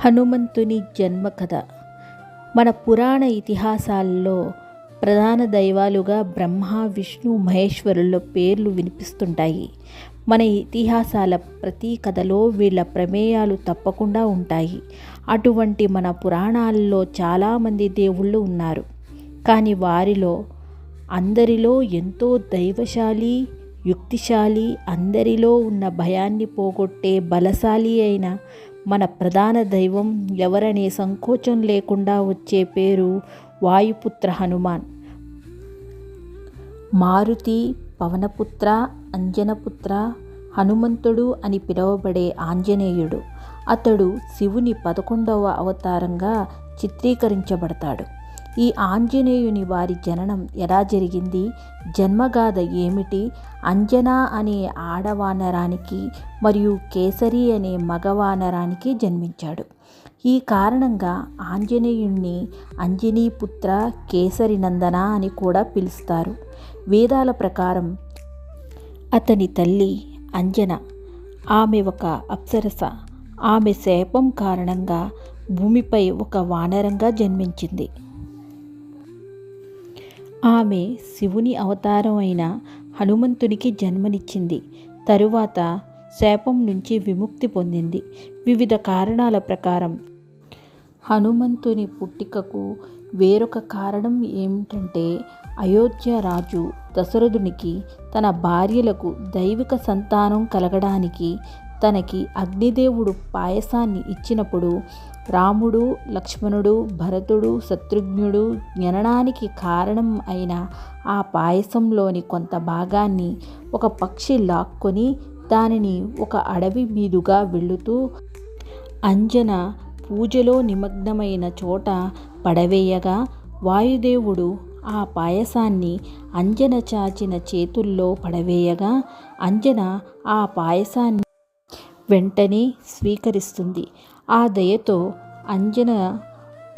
హనుమంతుని జన్మ కథ మన పురాణ ఇతిహాసాల్లో ప్రధాన దైవాలుగా బ్రహ్మ విష్ణు మహేశ్వరుల పేర్లు వినిపిస్తుంటాయి. మన ఇతిహాసాల ప్రతి కథలో వీళ్ళ ప్రమేయాలు తప్పకుండా ఉంటాయి. అటువంటి మన పురాణాల్లో చాలామంది దేవుళ్ళు ఉన్నారు. కానీ వారిలో అందరిలో ఎంతో దైవశాలి యుక్తిశాలి అందరిలో ఉన్న భయాన్ని పోగొట్టే బలశాలి అయిన మన ప్రధాన దైవం ఎవరనే సంకోచం లేకుండా వచ్చే పేరు వాయుపుత్ర హనుమాన్. మారుతి పవనపుత్ర అంజనపుత్ర హనుమంతుడు అని పిలువబడే ఆంజనేయుడు. అతడు శివుని పదకొండవ అవతారంగా చిత్రీకరించబడతాడు. ఈ ఆంజనేయుని వారి జననం ఎలా జరిగింది? జన్మగాథ ఏమిటి? అంజనా అనే ఆడవానరానికి మరియు కేసరి అనే మగవానరానికి జన్మించాడు. ఈ కారణంగా ఆంజనేయుణ్ణి అంజనీపుత్ర కేసరి నందన అని కూడా పిలుస్తారు. వేదాల ప్రకారం అతని తల్లి అంజన ఆమె ఒక అప్సరస ఆమె శాపం కారణంగా భూమిపై ఒక వానరంగా జన్మించింది. ఆమె శివుని అవతారం అయిన హనుమంతునికి జన్మనిచ్చింది. తరువాత శాపం నుంచి విముక్తి పొందింది. వివిధ కారణాల ప్రకారం హనుమంతుని పుట్టికకు వేరొక కారణం ఏమిటంటే అయోధ్య రాజు దశరథునికి తన భార్యలకు దైవిక సంతానం కలగడానికి తనకి అగ్నిదేవుడు పాయసాన్ని ఇచ్చినప్పుడు రాముడు లక్ష్మణుడు భరతుడు శత్రుఘ్నుడు జ్ఞననానికి కారణం అయిన ఆ పాయసంలోని కొంత భాగాన్ని ఒక పక్షి లాక్కొని దానిని ఒక అడవి మీదుగా వెళుతూ అంజన పూజలో నిమగ్నమైన చోట పడవేయగా వాయుదేవుడు ఆ పాయసాన్ని అంజన చాచిన చేతుల్లో పడవేయగా అంజన ఆ పాయసాన్ని వెంటనే స్వీకరిస్తుంది. ఆ దయతో అంజన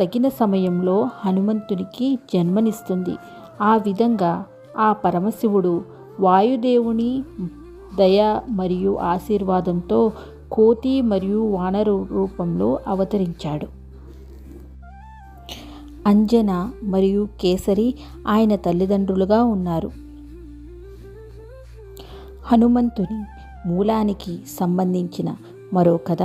తగిన సమయంలో హనుమంతునికి జన్మనిస్తుంది. ఆ విధంగా ఆ పరమశివుడు వాయుదేవుని దయ మరియు ఆశీర్వాదంతో కోతి మరియు వానరు రూపంలో అవతరించాడు. అంజన మరియు కేసరి ఆయన తల్లిదండ్రులుగా ఉన్నారు. హనుమంతుని మూలానికి సంబంధించిన మరో కథ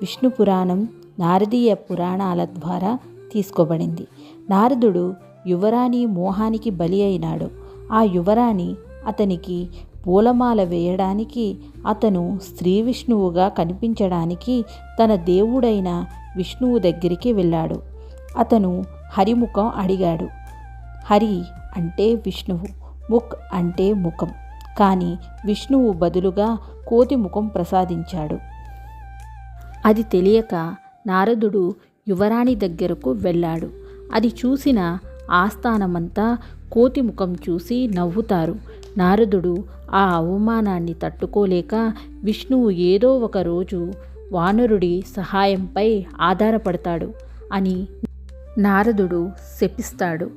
విష్ణు పురాణం నారదీయ పురాణాల ద్వారా తీసుకోబడింది. నారదుడు యువరాణి మోహానికి బలి అయినాడు. ఆ యువరాణి అతనికి పూలమాల వేయడానికి అతను స్త్రీ విష్ణువుగా కనిపించడానికి తన దేవుడైన విష్ణువు దగ్గరికి వెళ్ళాడు. అతను హరిముఖం అడిగాడు. హరి అంటే విష్ణువు ముక్ అంటే ముఖం. కానీ విష్ణువు బదులుగా కోతి ముఖం ప్రసాదించాడు. అది తెలియక నారదుడు యువరాణి దగ్గరకు వెళ్ళాడు. అది చూసిన ఆస్థానమంతా కోతి ముఖం చూసి నవ్వుతారు. నారదుడు ఆ అవమానాన్ని తట్టుకోలేక విష్ణువు ఏదో ఒక రోజు వానరుడి సహాయంపై ఆధారపడతాడు అని నారదుడు శపిస్తాడు.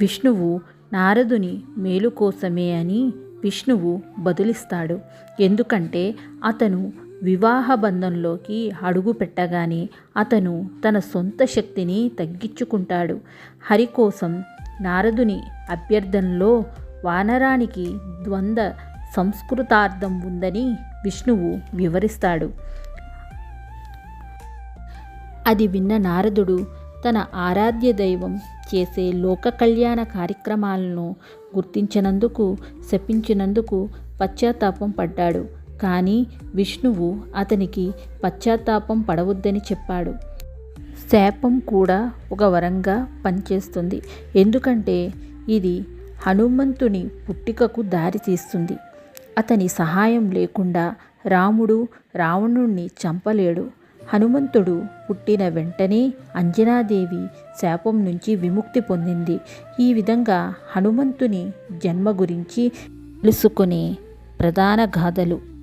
విష్ణువు నారదుని మేలు కోసమే అని విష్ణువు బదులిస్తాడు. ఎందుకంటే అతను వివాహ బంధంలోకి అడుగు పెట్టగానే అతను తన సొంత శక్తిని తగ్గించుకుంటాడు. హరి కోసం నారదుని అభ్యర్థనలో వానరానికి ద్వంద్వ సంస్కృతార్థం ఉందని విష్ణువు వివరిస్తాడు. అది విన్న నారదుడు తన ఆరాధ్య దైవం చేసే లోక కళ్యాణ కార్యక్రమాలను గుర్తించినందుకు శపించినందుకు పశ్చాత్తాపం పడ్డాడు. కానీ విష్ణువు అతనికి పశ్చాత్తాపం పడవద్దని చెప్పాడు. శాపం కూడా ఒక వరంగా పనిచేస్తుంది. ఎందుకంటే ఇది హనుమంతుని పుట్టికకు దారి తీస్తుంది. అతని సహాయం లేకుండా రాముడు రావణుణ్ణి చంపలేడు. హనుమంతుడు పుట్టిన వెంటనే అంజనాదేవి శాపం నుంచి విముక్తి పొందింది. ఈ విధంగా హనుమంతుని జన్మ గురించి తెలుసుకునే ప్రధాన గాథలు.